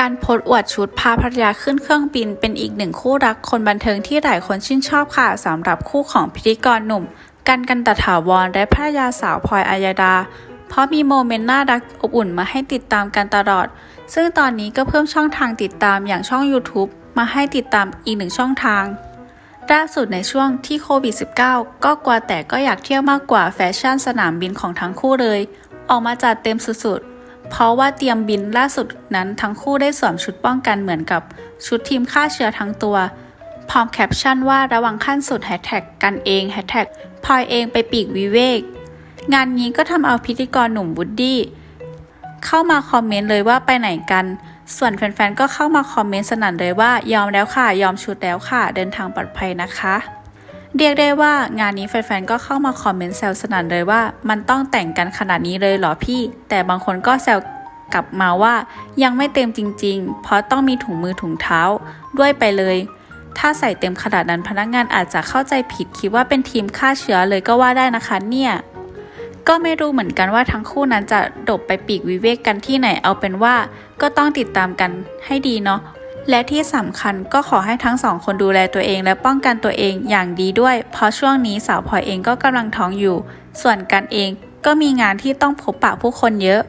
การโพสอวดชุดพาภรรยาขึ้นเครื่องบิน เป็นอีกหนึ่งคู่รักคนบันเทิงที่หลายคนชื่นชอบค่ะสำหรับคู่ของพิธีกรหนุ่ม กันกันตถาวรและภรรยาสาวพลอยอายดา เพราะมีโมเมนต์น่ารักอบอุ่นมาให้ติดตามกันตลอด ซึ่งตอนนี้ก็เพิ่มช่องทางติดตามอย่างช่อง YouTube มาให้ติดตามอีกหนึ่งช่องทางล่าสุดในช่วงที่โควิด -19 ก็กลัวแต่ก็อยากเที่ยวมากกว่าแฟชั่นสนามบินของทั้งคู่เลย ออกมาจัดเต็มสุด เพราะว่าเตรียมบินล่าสุดนั้นทั้งคู่ได้สวมชุดป้องกันเหมือนกับชุดทีมฆ่าเชื้อทั้งตัว พร้อมแคปชั่นว่าระวังขั้นสุดแฮชแท็กกันเองแฮชแท็กพลอยเองไปปีกวิเวก งานนี้ก็ทำเอาพิธีกรหนุ่มวูดดี้เข้ามาคอมเมนต์เลยว่าไปไหนกัน ส่วนแฟนๆ ก็เข้ามาคอมเมนต์สนั่นเลยว่ายอมแล้วค่ะ ยอมชุดแล้วค่ะ เดินทางปลอดภัยนะคะ เรียกได้ว่างานนี้แฟนๆ ก็เข้ามาคอมเมนต์แซวสนั่นเลยว่า มันต้องแต่งกันขนาดนี้เลยเหรอพี่ แต่บางคนก็แซวกลับมาว่า ยังไม่เต็มจริง ๆ เพราะต้องมีถุงมือถุงเท้าด้วยไปเลย ถ้าใส่เต็มขนาดนั้นพนักงานอาจจะเข้าใจผิดคิดว่าเป็นทีมฆ่าเชื้อเลยก็ว่าได้นะคะเนี่ยก็ไม่รู้เหมือนกันว่าทั้งคู่นั้นจะดบไปปีกวิเวกกันที่ไหนเอาเป็นว่า ก็ต้องติดตามกันให้ดีเนาะ และที่สำคัญก็ขอให้ทั้งสองคนดูแลตัวเองและป้องกันตัวเองอย่างดีด้วย เพราะช่วงนี้สาวพลอยเองก็กำลังท้องอยู่ ส่วนกันเองก็มีงานที่ต้องพบปะผู้คนเยอะ